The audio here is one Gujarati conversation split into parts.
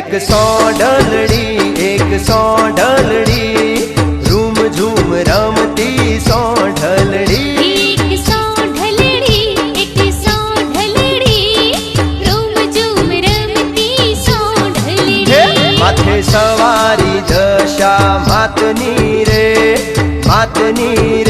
એક સો ઢલડી. એક સો ઢલડી રૂમ ઝૂમ રમતી સો ઢલડી. માથે સવારી દશા માતની રે માતની રે.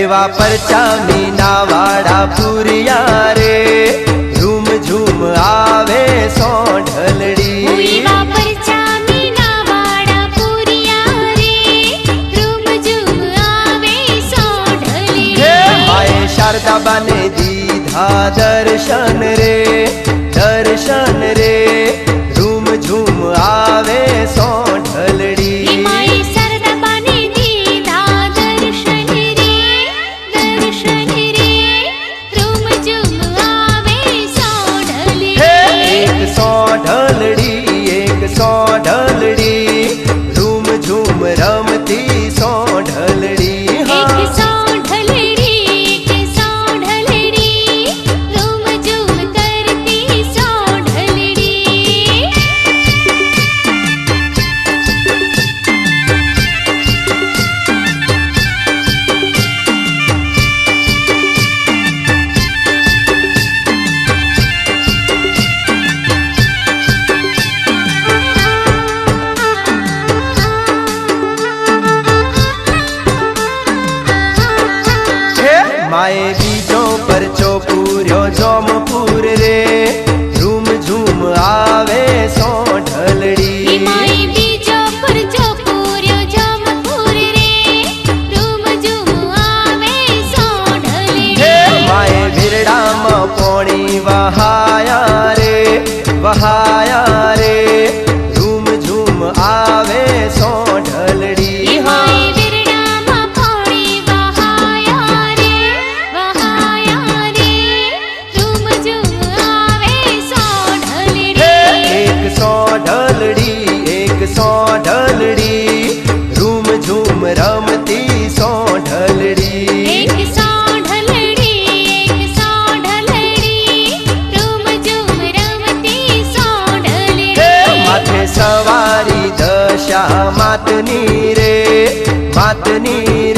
એવા પરચામી ના વાળા પૂરિયા રે. ઝૂમ ઝૂમ આવે સોઢલડી શારદાબાને દીધા દર્શન રે. દર્શન માએ બીજો પરચો પૂર્યો જોમપુર રે. ઝૂમ ઝૂમ આવે સો ઢલડી. માએ વીરડામાં પોણી વહા માતની રે માતની